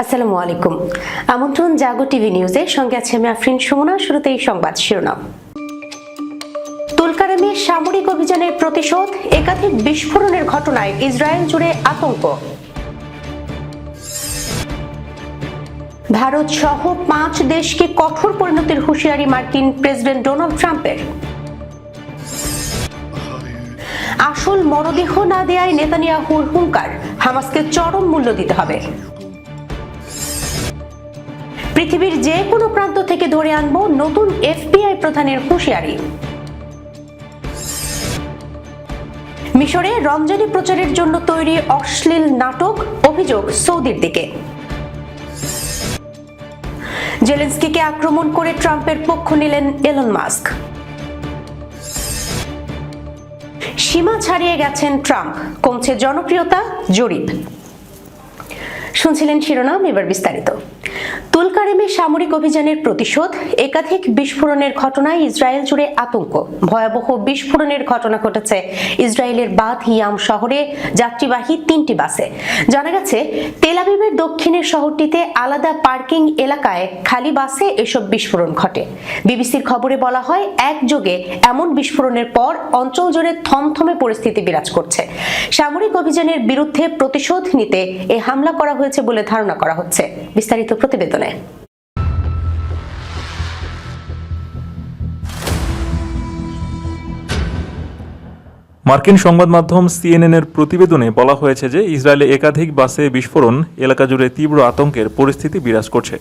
আসসালামু আলাইকুম। আমন্ত্রণ জাগো টিভি নিউজে, সঙ্গে আছে আমি আফরিন সুমনা, শুরুতেই সংবাদ শিরোনাম। তুলকারেমে সামরিক অভিযানের প্রতিশোধ, একাধিক বিস্ফোরণের ঘটনায় ইসরায়েল জুড়ে আতঙ্ক। ভারত সহ পাঁচ দেশকে কঠোর পরিণতির হুঁশিয়ারি মার্কিন প্রেসিডেন্ট ডোনাল্ড ট্রাম্পের। আসল মরদেহ না দেয়ায় নেতানিয়াহুর হুঙ্কার, হামাসকে চরম মূল্য দিতে হবে। পৃথিবীর যে কোনো প্রান্ত থেকে ধরে আনব নতুন এফবিআই প্রধানের হুঁশিয়ারি। মিশরে রমজানি প্রচারের জন্য তৈরি অশ্লীল নাটক, অভিযোগ সৌদির দিকে। জেলেন্সকিকে আক্রমণ করে ট্রাম্পের পক্ষ নিলেন এলন মাস্ক। সীমা ছাড়িয়ে গেছেন ট্রাম্প, কমছে জনপ্রিয়তা, জরিপ। শুনছিলেন শিরোনাম, এবার বিস্তারিত। তুলকারেমে সামরিক অভিযানের প্রতিশোধ, একাধিক বিস্ফোরণের ঘটনায় ইসরায়েল জুড়ে আতঙ্ক। ভয়াবহ বিস্ফোরণের ঘটনা ঘটেছে ইসরায়েলের বাদ ইয়াম শহরে যাত্রীবাহী তিনটি বাসে। জানা গেছে তেলাবিবের দক্ষিণের শহরটিতে আলাদা পার্কিং এলাকায় খালি বাসে এসব বিস্ফোরণ ঘটে। বিবিসির খবরে বলা হয়, একযোগে এমন বিস্ফোরণের পর অঞ্চল জুড়ে থমথমে পরিস্থিতি বিরাজ করছে। সামরিক অভিযানের বিরুদ্ধে প্রতিশোধ নিতে এ হামলা করা হয়েছে বলে ধারণা করা হচ্ছে। বিস্তারিত প্রতিবেদনে। মার্কিন সংবাদ মাধ্যম সিএনএন এর প্রতিবেদনে বলা হয়েছে যে ইসরায়েলে একাধিক বাসে বিস্ফোরণ, এলাকা জুড়ে তীব্র আতঙ্কের পরিস্থিতি বিরাজ করছে।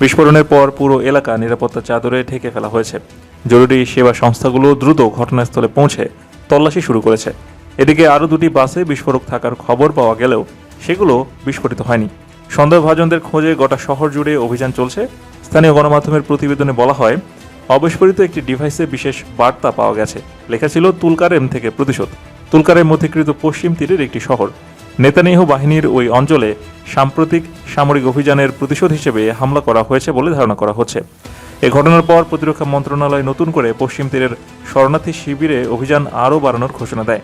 বিস্ফোরণের পর পুরো এলাকা নিরাপত্তা চাদরে ঢেকে ফেলা হয়েছে। জরুরি সেবা সংস্থাগুলো দ্রুত ঘটনাস্থলে পৌঁছে তল্লাশি শুরু করেছে। এদিকে আরও দুটি বাসে বিস্ফোরক থাকার খবর পাওয়া গেলেও সেগুলো বিস্ফোরিত হয়নি। সন্দেহভাজনদের খোঁজে গোটা শহর জুড়ে অভিযান চলছে। স্থানীয় গণমাধ্যমের প্রতিবেদনে বলা হয়, অবিস্ফোরিত একটি ডিভাইসে বিশেষ বার্তা পাওয়া গেছে। লেখা ছিল, তুলকারেম থেকে প্রতিশোধ। তুলকারেম অধিকৃত পশ্চিম তীরের একটি শহর। নেতানিয়াহু বাহিনীর ওই অঞ্চলে সাম্প্রতিক সামরিক অভিযানের প্রতিশোধ হিসেবে হামলা করা হয়েছে বলে ধারণা করা হচ্ছে। এ ঘটনার পর প্রতিরক্ষা মন্ত্রণালয় নতুন করে পশ্চিম তীরের শরণার্থী শিবিরে অভিযান আরও বাড়ানোর ঘোষণা দেয়।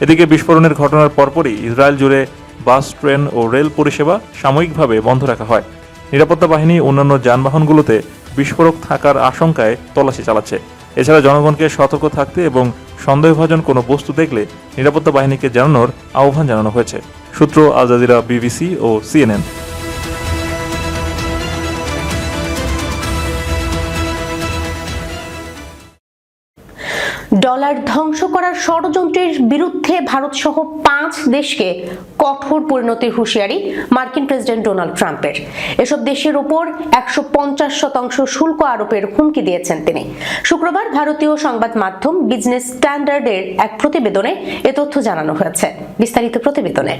এদিকে বিস্ফোরণের ঘটনার পরপরই ইসরায়েল জুড়ে বাস, ট্রেন ও রেল পরিষেবা সাময়িকভাবে বন্ধ রাখা হয়। নিরাপত্তা বাহিনী অন্যান্য যানবাহনগুলোতে বিস্ফোরক থাকার আশঙ্কায় তল্লাশি চালাচ্ছে। এছাড়া জনগণকে সতর্ক থাকতে এবং সন্দেহভাজন কোনো বস্তু দেখলে নিরাপত্তা বাহিনীকে জানানোর আহ্বান জানানো হয়েছে। সূত্র আল জাজিরা, বিবিসি ও সিএনএন। ডলার ধ্বংস করার ষড়যন্ত্রের বিরুদ্ধে ভারত সহ পাঁচ দেশকে কঠোর পরিণতির হুঁশিয়ারি মার্কিন প্রেসিডেন্ট ডোনাল্ড ট্রাম্পের। এসব দেশের ওপর একশো পঞ্চাশ শতাংশ শুল্ক আরোপের হুমকি দিয়েছেন তিনি। শুক্রবার ভারতীয় সংবাদ মাধ্যম বিজনেস স্ট্যান্ডার্ডের এক প্রতিবেদনে এ তথ্য জানানো হয়েছে। বিস্তারিত প্রতিবেদনে।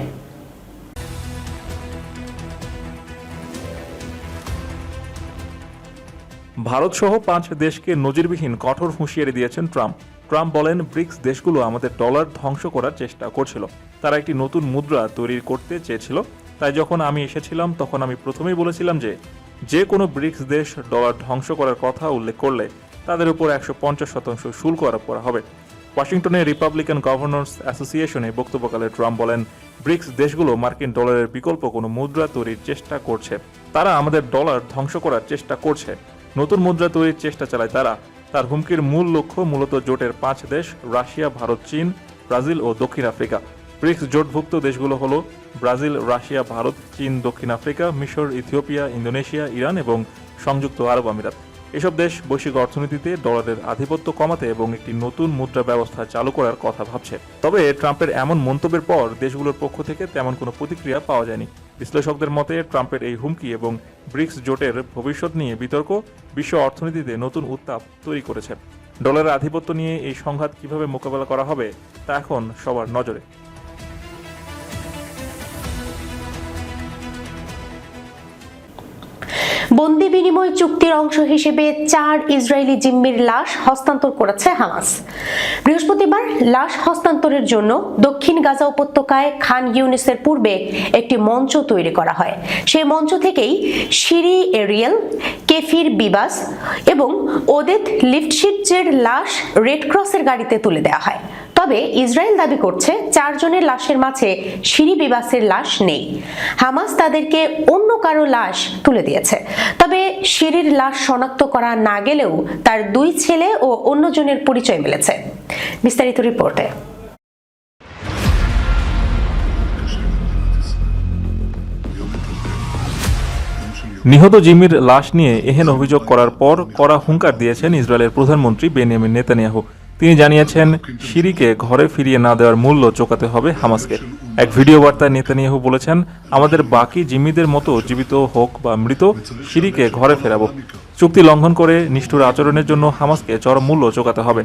ভারত সহ পাঁচ দেশকে নজিরবিহীন কঠোর হুঁশিয়ারি দিয়েছেন ট্রাম্প। ট্রাম্প বলেন, ব্রিক্স দেশগুলো আমাদের ডলার ধ্বংস করার চেষ্টা করছিল। তারা একটি নতুন মুদ্রা তৈরি করতে চেয়েছিল। তাই যখন আমি এসেছিলাম, তখন আমি প্রথমেই বলেছিলাম যে যে কোনো ব্রিক্স দেশ ডলার ধ্বংস করার কথা উল্লেখ করলে তাদের উপর একশো পঞ্চাশ শতাংশ শুল্ক আরোপ করা হবে। ওয়াশিংটনে রিপাবলিকান গভর্নর্স অ্যাসোসিয়েশনে বক্তব্যকালে ট্রাম্প বলেন, ব্রিক্স দেশগুলো মার্কিন ডলারের বিকল্প কোনো মুদ্রা তৈরির চেষ্টা করছে। তারা আমাদের ডলার ধ্বংস করার চেষ্টা করছে। নতুন মুদ্রা তৈরির চেষ্টা চালায় তারা। তার হুমকির মূল লক্ষ্য মূলত জোটের পাঁচ দেশ, রাশিয়া, ভারত, চীন, ব্রাজিল ও দক্ষিণ আফ্রিকা। ব্রিক্স জোটভুক্ত দেশগুলো হলো ব্রাজিল, রাশিয়া, ভারত, চীন, দক্ষিণ আফ্রিকা, মিশর, ইথিওপিয়া, ইন্দোনেশিয়া, ইরান এবং সংযুক্ত আরব আমিরাত। এসব দেশ বৈশ্বিক অর্থনীতিতে ডলারের আধিপত্য কমাতে এবং একটি নতুন মুদ্রা ব্যবস্থা চালু করার কথা ভাবছে। তবে ট্রাম্পের এমন মন্তব্যের পর দেশগুলোর পক্ষ থেকে তেমন কোনো প্রতিক্রিয়া পাওয়া যায়নি। বিশ্লেষকদের মতে, ট্রাম্পের এই হুমকি এবং ব্রিক্স জোটের ভবিষ্যৎ নিয়ে বিতর্ক বিশ্ব অর্থনীতিতে নতুন উত্তাপ তৈরি করেছে। ডলারের আধিপত্য নিয়ে এই সংঘাত কীভাবে মোকাবেলা করা হবে, তা এখন সবার নজরে। বন্দি বিনিময় চুক্তির অংশ হিসেবে চার ইসরায়েলি জিম্মির লাশ হস্তান্তর করেছে হামাস। বৃহস্পতিবার লাশ হস্তান্তরের জন্য দক্ষিণ গাজা উপত্যকায় খান ইউনিসের পূর্বে একটি মঞ্চ তৈরি করা হয়। সেই মঞ্চ থেকেই সিরি এরিয়েল, কেফির বিবাস এবং ওদেত লিফটশিটজের লাশ রেড ক্রসের গাড়িতে তুলে দেওয়া হয়। তবে ইসরায়েল দাবি করছে চারজনের লাশের মাঝে শিরি বিবাসের লাশ নেই। হামাস তাদেরকে অন্য কারও লাশ তুলে দিয়েছে। তবে শিরির লাশ শনাক্ত করা না গেলেও তার দুই ছেলে ও অন্যজনের পরিচয় মিলেছে। বিস্তারিত রিপোর্টে। নিহত জিমির লাশ নিয়ে এহেন অভিযোগ করার পর কড়া হুঙ্কার দিয়েছেন ইসরায়েলের প্রধানমন্ত্রী বেনিয়ামিন নেতানিয়াহু। তিনি জানিয়েছেন সিরিকে ঘরে ফিরিয়ে না দেওয়ার মূল্য চোকাতে হবে হামাসকে। এক ভিডিও বার্তায় নেতানিয়াহু বলেছেন, আমাদের বাকি জিম্মিদের মতো জীবিত হোক বা মৃত সিরিকে ঘরে ফেরাবো। চুক্তি লঙ্ঘন করে নিষ্ঠুর আচরণের জন্য হামাসকে চরম মূল্য চোকাতে হবে।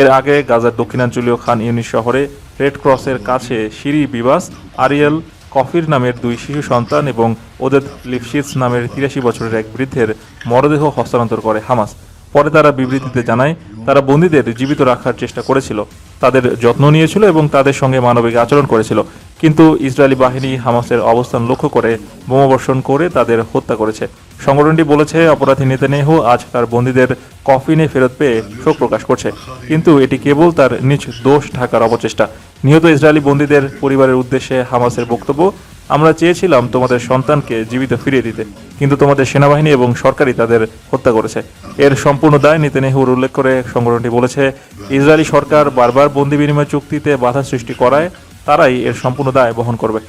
এর আগে গাজার দক্ষিণাঞ্চলীয় খান ইউনিস শহরে রেড ক্রসের কাছে সিরি বিবাস, আরিয়েল কফির নামের দুই শিশু সন্তান এবং ওদের লিপশিস নামের তিরাশি বছরের এক বৃদ্ধের মরদেহ হস্তান্তর করে হামাস। পরে তারা বিবৃতিতে জানায়, তারা বন্দীদের জীবিত রাখার চেষ্টা করেছিল। তাদের যত্ন নিয়েছিল এবং তাদের সঙ্গে মানবিক আচরণ করেছিল। কিন্তু ইসরায়েলি বাহিনী হামাসের অবস্থান লক্ষ্য করে বোমাবর্ষণ করে তাদের হত্যা করেছে। সংগঠনটি বলেছে, অপরাধী নেতানিয়াহু আজ তার বন্দীদের কফিনে ফেরত পেয়ে শোক প্রকাশ করছে। কিন্তু এটি কেবল তার নিজ দোষ ঢাকার অপচেষ্টা। নিহত ইসরায়েলি বন্দীদের পরিবারের উদ্দেশ্যে হামাসের বক্তব্য আমরা চেয়েছিলাম তোমাদের সন্তানকে জীবিত ফিরিয়ে দিতে, কিন্তু তোমাদের সেনাবাহিনী এবং সরকারই তাদের হত্যা করেছে। এর সম্পূর্ণ দায় নিতে নেতানিয়াহুর উল্লেখ করে সংগঠনটি বলেছে, ইসরায়েলি সরকার বারবার বন্দি বিনিময় চুক্তিতে বাধা সৃষ্টি করায় তারাই এর সম্পূর্ণ দায় বহন করবে।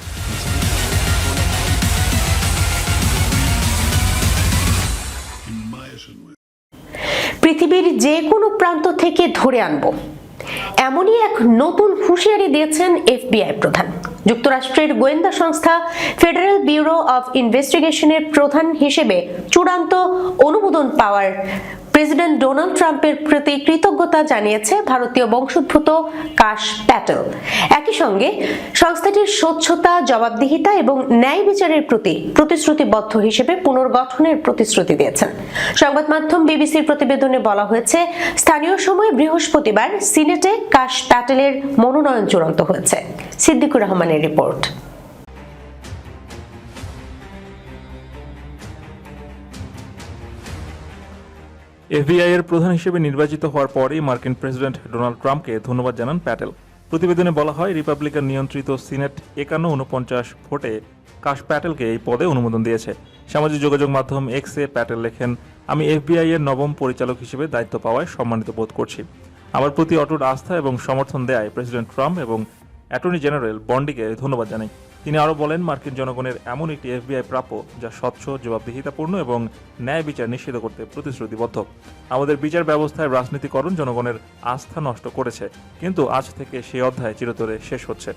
পৃথিবীর যে কোনো প্রান্ত থেকে ধরে আনব। এমনই এক নতুন হুঁশিয়ারি দিয়েছেন এফবিআই প্রধান। যুক্তরাষ্ট্রের গোয়েন্দা সংস্থা ফেডারেল ব্যুরো অফ ইনভেস্টিগেশনের প্রধান হিসেবে চূড়ান্ত অনুমোদন পাওয়ার প্রেসিডেন্ট ডোনাল্ড ট্রাম্পের প্রতি কৃতজ্ঞতা জানিয়েছে ভারতীয় বংশোদ্ভূত কাশ প্যাটেল। একই সঙ্গে সংস্থাটির স্বচ্ছতা, জবাবদিহিতা এবং ন্যায় বিচারের প্রতি প্রতিশ্রুতিবদ্ধ হিসেবে পুনর্গঠনের প্রতিশ্রুতি দিয়েছেন। সংবাদ মাধ্যম বিবিসির প্রতিবেদনে বলা হয়েছে, স্থানীয় সময় বৃহস্পতিবার সিনেটে কাশ প্যাটেলের মনোনয়ন চূড়ান্ত হয়েছে। সিদ্দিকুর রহমানের রিপোর্ট। এফবিআই এর প্রধান হিসেবে নির্বাচিত হওয়ার পরেই মার্কিন প্রেসিডেন্ট ডোনাল্ড ট্রাম্পকে ধন্যবাদ জানান প্যাটেল। প্রতিবেদনে বলা হয়, রিপাবলিকান নিয়ন্ত্রিত সিনেট একান্ন উনপঞ্চাশ ভোটে কাশ প্যাটেলকে এই পদে অনুমোদন দিয়েছে। সামাজিক যোগাযোগ মাধ্যম এক্সে প্যাটেল লেখেন, আমি এফবিআই এর নবম পরিচালক হিসেবে দায়িত্ব পাওয়ায় সম্মানিত বোধ করছি। আমার প্রতি অটুট আস্থা এবং সমর্থন দেয় প্রেসিডেন্ট ট্রাম্প এবং অ্যাটর্নি জেনারেল বন্ডিকে ধন্যবাদ জানাই। তিনি আরও বলেন, মার্কিন জনগণের এমন একটি এফবিআই প্রাপ্য যা স্বচ্ছ, জবাবদিহিতাপূর্ণ এবং ন্যায় বিচার নিশ্চিত করতে প্রতিশ্রুতিবদ্ধ। আমাদের বিচার ব্যবস্থায় রাজনীতিকরণ জনগণের আস্থা নষ্ট করেছে, কিন্তু আজ থেকে সেই অধ্যায় চিরতরে শেষ হচ্ছে।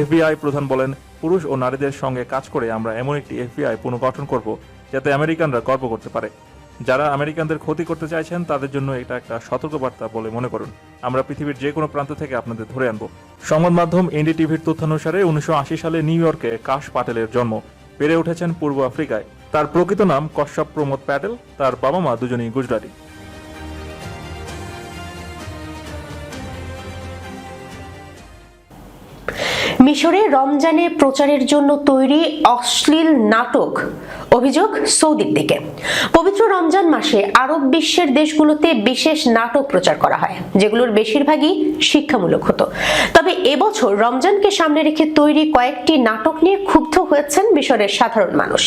এফবিআই প্রধান বলেন, পুরুষ ও নারীদের সঙ্গে কাজ করে আমরা এমন একটি এফবিআই পুনর্গঠন করব যাতে আমেরিকানরা গর্ব করতে পারে। যারা আমেরিকানদের ক্ষতি করতে চাইছেন, তাদের জন্য এটা একটা সতর্কবার্তা বলে মনে করুন। আমরা পৃথিবীর যে কোনো প্রান্ত থেকে আপনাদের ধরে আনব। সংবাদ মাধ্যম এনডিটিভির তথ্যানুসারে উনিশশো আশি সালে নিউ ইয়র্কে কাশ পাটেলের জন্ম। বেড়ে উঠেছেন পূর্ব আফ্রিকায়। তার প্রকৃত নাম কশ্যপ প্রমোদ প্যাটেল, তার বাবা মা দুজনেই গুজরাটি। মিশরে রমজানে প্রচারের জন্য তৈরি অশ্লীল নাটক, অভিযোগ সৌদির দিকে। পবিত্র রমজান মাসে আরব বিশ্বের দেশগুলোতে বিশেষ নাটক প্রচার করা হয়, যেগুলোর বেশিরভাগই শিক্ষামূলক হতো। তবে এবছর রমজানকে সামনে রেখে তৈরি কয়েকটি নাটক নিয়ে ক্ষুব্ধ হয়েছেন মিশরের সাধারণ মানুষ।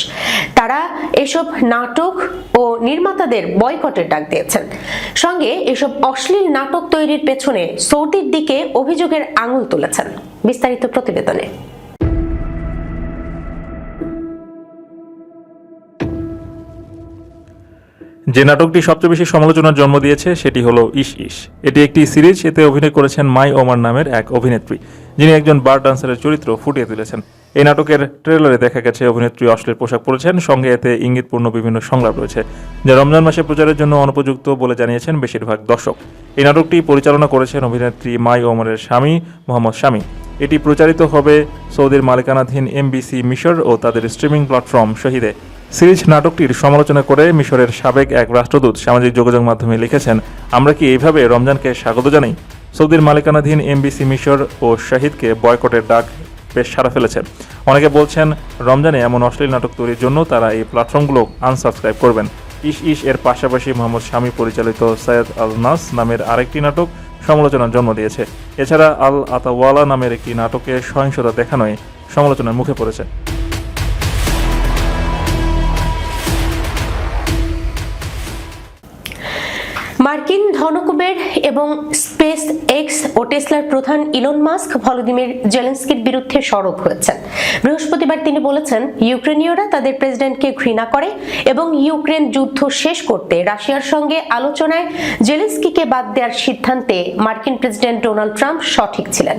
তারা এসব নাটক ও নির্মাতাদের বয়কটের ডাক দিয়েছেন। সঙ্গে এসব অশ্লীল নাটক তৈরির পেছনে সৌদির দিকে অভিযোগের আঙুল তুলেছেন। বিস্তারিত প্রতিবেদনে। যে নাটকটি সবচেয়ে বেশি সমালোচনার জন্ম দিয়েছে, সেটি হলো ইস ইস এটি একটি সিরিজ, এতে অভিনয় করেছেন মাই ওমার নামের এক অভিনেত্রী, যিনি একজন বার ডান্সারের চরিত্র ফুটিয়ে তুলেছেন। এই নাটকের ট্রেলারে দেখা গেছে, অভিনেত্রী অশ্লীল পোশাক পরেছেন, সঙ্গে এতে ইঙ্গিতপূর্ণ বিভিন্ন সংলাপ রয়েছে, যা রমজান মাসে প্রচারের জন্য অনুপযুক্ত বলে জানিয়েছেন বেশিরভাগ দর্শক। এই নাটকটি পরিচালনা করেছেন অভিনেত্রী মাই ওমরের স্বামী, মোহাম্মদ শামী। এটি প্রচারিত হবে সৌদির মালিকানাধীন এমবিসি মিশর ও তাদের স্ট্রিমিং প্ল্যাটফর্ম শহীদে সিরিজ নাটকটির সমালোচনা করে মিশরের সাবেক এক রাষ্ট্রদূত সামাজিক যোগাযোগ মাধ্যমে লিখেছেন, আমরা কি এইভাবে রমজানকে স্বাগত জানাই? সৌদির মালিকানাধীন এমবিসি মিশর ও শাহিদকে বয়কটের ডাক বেশ সারা ফেলেছে। অনেকে বলছেন, রমজানে এমন অশ্লীল নাটক তৈরির জন্য তারা এই প্ল্যাটফর্মগুলো আনসাবস্ক্রাইব করবেন। ইস ইস এর পাশাপাশি মোহাম্মদ শামী পরিচালিত সৈয়দ আল নাস নামের আরেকটি নাটক সমালোচনার জন্ম দিয়েছে। এছাড়া আল আতাওয়ালা নামের একটি নাটকে সহিংসতা দেখানোয় সমালোচনার মুখে পড়েছে। মার্কিন ধনকুবের এবং স্পেস এক্স ও টেসলার প্রধান ইলন মাস্ক ভলোদিমির জেলেন্সকির বিরুদ্ধে সরব হয়েছেন। বৃহস্পতিবার তিনি বলেছেন, ইউক্রেনীয়রা তাদের প্রেসিডেন্টকে ঘৃণা করে এবং ইউক্রেন যুদ্ধ শেষ করতে রাশিয়ার সঙ্গে আলোচনায় জেলেন্সকিকে বাদ দেওয়ার সিদ্ধান্তে মার্কিন প্রেসিডেন্ট ডোনাল্ড ট্রাম্প সঠিক ছিলেন।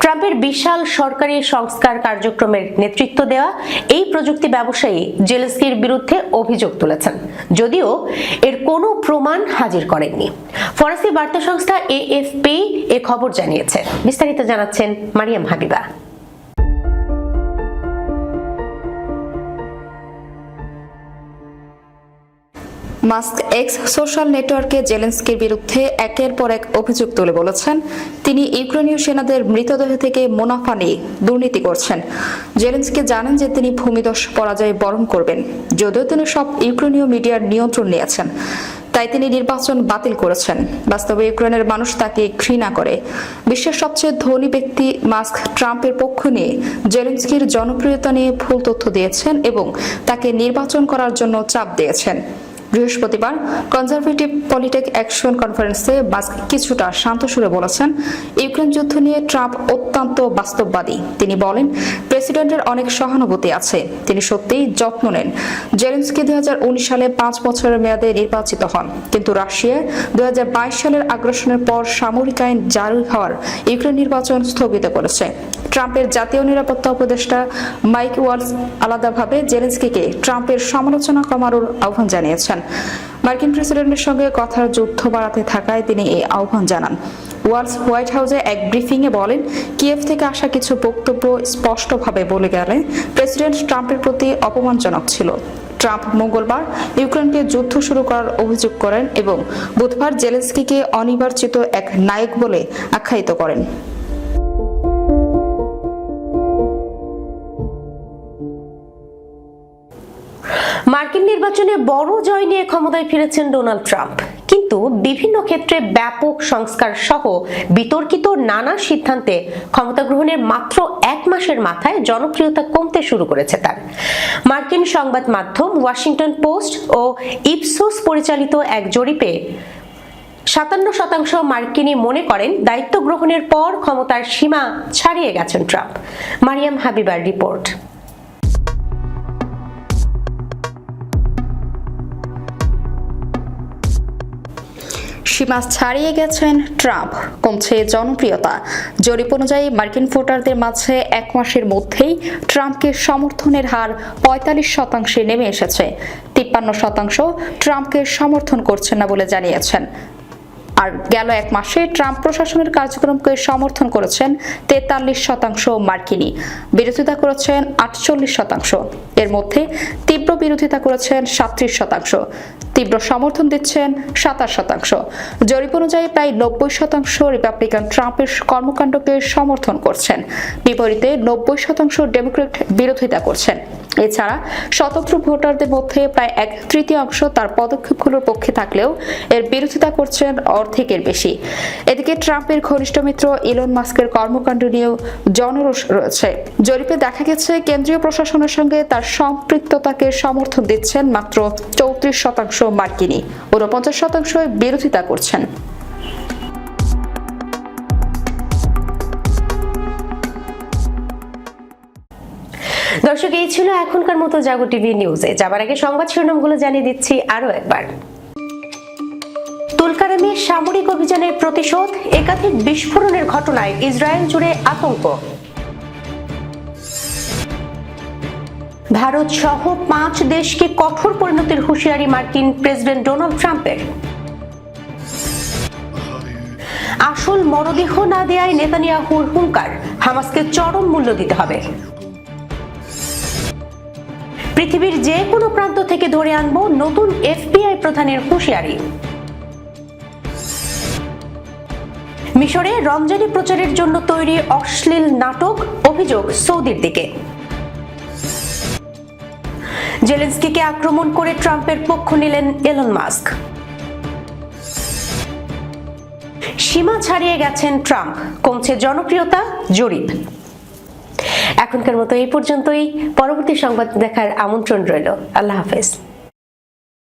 ট্রাম্পের বিশাল সরকারি সংস্কার কার্যক্রমের নেতৃত্ব দেওয়া এই প্রযুক্তি ব্যবসায়ী জেলেস্কির বিরুদ্ধে অভিযোগ তুলেছেন। যদিও এর কোনো প্রমাণ হাজির করেননি। ফরাসি বার্তা সংস্থা এএফপি এ খবর জানিয়েছে। বিস্তারিত জানাচ্ছেন Mariam Habiba. Musk X social নেটওয়ার্কে জেলেন্সকির বিরুদ্ধে একের পর এক অভিযোগ তুলে বলেছেন। তিনি ইউক্রেনীয় সেনাদের মৃতদেহ থেকে মুনাফা নিয়ে দুর্নীতি করছেন। জেলেন্সকি জানেন যে তিনি ভূমিদশ পরাজয় বরণ করবেন। যদিও তিনি সব ইউক্রেনীয় মিডিয়ার নিয়ন্ত্রণ নিয়েছেন, তাই তিনি নির্বাচন বাতিল করেছেন। বাস্তবে ইউক্রেনের মানুষ তাকে ঘৃণা করে। বিশ্বের সবচেয়ে ধনী ব্যক্তি মাস্ক ট্রাম্পের পক্ষ নিয়ে জেলেন্সকির জনপ্রিয়তা নিয়ে ভুল তথ্য দিয়েছেন এবং তাকে নির্বাচন করার জন্য চাপ দিয়েছেন। বৃহস্পতিবার কনজারভেটিভ পলিটেক অ্যাকশন কনফারেন্সে মাস্ক কিছুটা শান্ত সুরে বলেছেন, ইউক্রেন যুদ্ধ নিয়ে ট্রাম্প অত্যন্ত বাস্তববাদী। তিনি বলেন, প্রেসিডেন্টের অনেক সহানুভূতি আছে। তিনি সত্যিই যত্ন নেন। জেলেন্সকি দুই সালে পাঁচ বছরের মেয়াদে নির্বাচিত হন। কিন্তু রাশিয়ায় দুই সালের আগ্রাসনের পর সামরিক আইন জারি হওয়ার ইউক্রেন নির্বাচন স্থগিত করেছে। ট্রাম্পের জাতীয় নিরাপত্তা উপদেষ্টা মাইক ওয়ালস আলাদাভাবে জেলেন্সকিকে ট্রাম্পের সমালোচনা কমানোর আহ্বান জানিয়েছেন। মার্কিন প্রেসিডেন্টের সঙ্গে কথার যুদ্ধ বাড়াতে থাকায় তিনি এই আহ্বান জানান। ওয়ালস হোয়াইট হাউসে এক ব্রিফিংয়ে বলেন, কিয়েভ থেকে আসা কিছু বক্তব্য স্পষ্টভাবে বলে গেলে প্রেসিডেন্ট ট্রাম্পের প্রতি অপমানজনক ছিল। ট্রাম্প মঙ্গলবার ইউক্রেনকে যুদ্ধ শুরু করার অভিযোগ করেন এবং বুধবার জেলেন্সকিকে অনির্বাচিত এক নায়ক বলে আখ্যায়িত করেন। মার্কিন নির্বাচনে বড় জয় নিয়ে ক্ষমতায় ফিরেছেন ডোনাল্ড ট্রাম্প। কিন্তু বিভিন্ন ক্ষেত্রে ব্যাপক সংস্কার সহ বিতর্কিত নানা সিদ্ধান্তে ক্ষমতা গ্রহণের মাত্র এক মাসের মাথায় জনপ্রিয়তা কমতে শুরু করেছে তার। মার্কিন সংবাদ মাধ্যম ওয়াশিংটন পোস্ট ও ইপসোস পরিচালিত এক জরিপে সাতান্ন শতাংশ মার্কিনী মনে করেন দায়িত্ব গ্রহণের পর ক্ষমতার সীমা ছাড়িয়ে গেছেন ট্রাম্প। মারিয়াম হাবিবার রিপোর্ট। সীমা ছাড়িয়ে গেছেন ট্রাম্প। কমছে জনপ্রিয়তা। জরিপ অনুযায়ী মার্কিন ভোটারদের মাঝে এক মাসের মধ্যেই ট্রাম্পকে সমর্থনের হার পঁয়তাল্লিশ শতাংশে নেমে এসেছে। তিপ্পান্ন শতাংশ ট্রাম্পকে সমর্থন করছেন না বলে জানিয়েছেন। আর গেল এক মাসে ট্রাম্প প্রশাসনের কার্যক্রমকে সমর্থন করেছেন তেতাল্লিশ শতাংশ মার্কিনী। বিরোধিতা করেছেন আটচল্লিশ শতাংশ। এর মধ্যে তীব্র বিরোধিতা করেছেন সাত্রিশ শতাংশ। তীব্র সমর্থন দিচ্ছেন সাতাশ শতাংশ। জরিপ অনুযায়ী প্রায় নব্বই শতাংশ রিপাবলিকান ট্রাম্পের কর্মকাণ্ডকে সমর্থন করছেন। বিপরীতে নব্বই শতাংশ ডেমোক্রেট বিরোধিতা করছেন। এছাড়া স্বতন্ত্র ভোটারদের মধ্যে প্রায় এক তৃতীয়াংশ তার পদক্ষেপগুলোর পক্ষে থাকলেও এর বিরোধিতা করছেন অর্ধেকের বেশি। এদিকে ট্রাম্পের ঘনিষ্ঠ মিত্র ইলন মাস্কের কর্মকাণ্ড নিয়েও জনরোষ রয়েছে। জরিপে দেখা গেছে, কেন্দ্রীয় প্রশাসনের সঙ্গে তার সম্পৃক্ততাকে সমর্থন দিচ্ছেন মাত্র চৌত্রিশ শতাংশ মার্কিনী। ঊনপঞ্চাশ শতাংশ বিরোধিতা করছেন। দর্শক, এই ছিল এখনকার মতো জাগো টিভি নিউজে। যাবার আগে সংবাদ শিরোনামগুলো জানিয়ে দিচ্ছি আরও একবার। তুলকারামে সামরিক অভিযানের প্রতিশোধ, একাধিক বিস্ফোরণের ঘটনায় ইসরায়েল জুড়ে আতঙ্ক। ভারত সহ পাঁচ দেশকে কঠোর পরিণতির হুঁশিয়ারি মার্কিন প্রেসিডেন্ট ডোনাল্ড ট্রাম্পের। আসল মরদেহ না দেয়ায় নেতানিয়াহুর হুঙ্কার, হামাসকে চরম মূল্য দিতে হবে। পৃথিবীর যে কোনো প্রান্ত থেকে ধরে আনব নতুন এফবিআই প্রধানের হুঁশিয়ারি। মিশরে রমজানি প্রচারের জন্য তৈরি অশ্লীল নাটক অভিযোগ সৌদির দিকে। জেলেন্সকিকে আক্রমণ করে ট্রাম্পের পক্ষ নিলেন এলন মাস্ক। সীমা ছাড়িয়ে গেছেন ট্রাম্প, কমছে জনপ্রিয়তা, জরিপ। এখনকার মতো এই পর্যন্তই। পরবর্তী সংবাদ দেখার আমন্ত্রণ রইল। আল্লাহ হাফেজ।